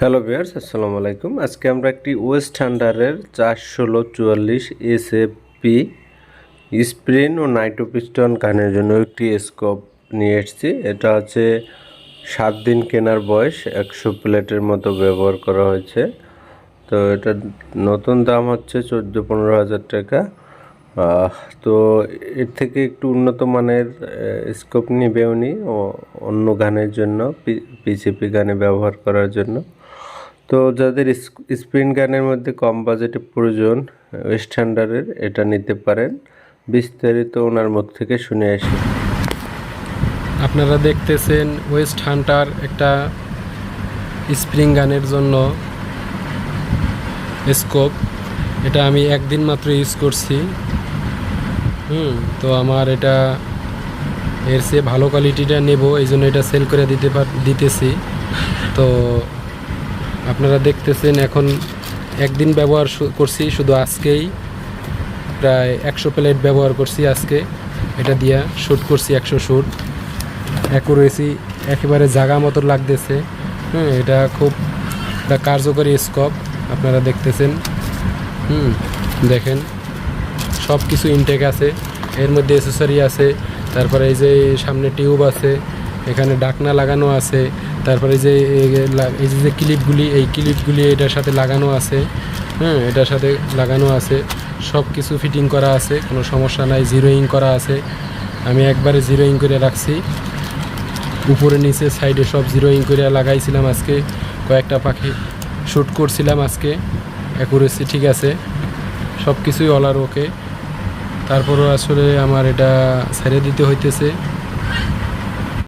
Hello বিয়ার্স আসসালামু আলাইকুম আজকে আমরা একটি ওয়েস্ট হান্ডারের চার ষোলো চুয়াল্লিশ এস পি স্প্রিন ও নাইট্রোপিস্টন গানের জন্য একটি স্কোপ নিয়ে এসেছি। এটা হচ্ছে সাত দিন কেনার বয়স, একশো প্লেটের মতো ব্যবহার করা হয়েছে। তো এটা নতুন দাম হচ্ছে চোদ্দ পনেরো হাজার টাকা। তো এর থেকে একটু উন্নত মানের স্কোপ নিবে উনি অন্য গানের জন্য পিসিপি গানে ব্যবহার করার জন্য। তো যাদের স্প্রিন গানের মধ্যে কম বাজেটে প্রয়োজন স্ট্যান্ডার্ডের এটা নিতে পারেন। বিস্তারিত ওনার মুখ থেকে শুনে আসি। আপনারা দেখতেছেন ওয়েস্ট হান্টার একটা স্প্রিং গানের জন্য স্কোপ এটা আমি একদিন মাত্র ইউজ করছি। হুম। তো আমার এটা এর চেয়ে ভালো কোয়ালিটিটা নেব, এই জন্য এটা সেল করে দিতে দিতেছি। তো আপনারা দেখতেছেন এখন একদিন ব্যবহার করছি শুধু আজকেই। প্রায় একশো প্লেট ব্যবহার করছি আজকে। এটা দিয়া শ্যুট করছি একশো শ্যুট অ্যাকুরেসি একেবারে জাগা মতো লাগতেছে। হুম, এটা খুব কার্যকরী স্কোপ আপনারা দেখতেছেন। হুম, দেখেন। সব কিছু ইনটেক আছে, এর মধ্যে অ্যাসেসরি আছে, তারপরে এই যে সামনে টিউব আছে, এখানে ডাকনা লাগানো আছে, তারপরে যে, এই এই যে যে ক্লিপগুলি এই ক্লিপগুলি এটার সাথে লাগানো আছে হ্যাঁ এটার সাথে লাগানো আছে সব কিছু ফিটিং করা আছে, কোনো সমস্যা নাই জিরোইং করা আছে, আমি একবারে জিরোইং করে রাখছি। উপরে নিচে সাইডে সব জিরোইং করে লাগাইছিলাম আজকে, কয়েকটা পাখি শ্যুট করছিলাম আজকে অ্যাকুরেসি ঠিক আছে সব কিছুই অলার ওকে তারপরও আসলে আমার এটা ছেড়ে দিতে হইতেছে।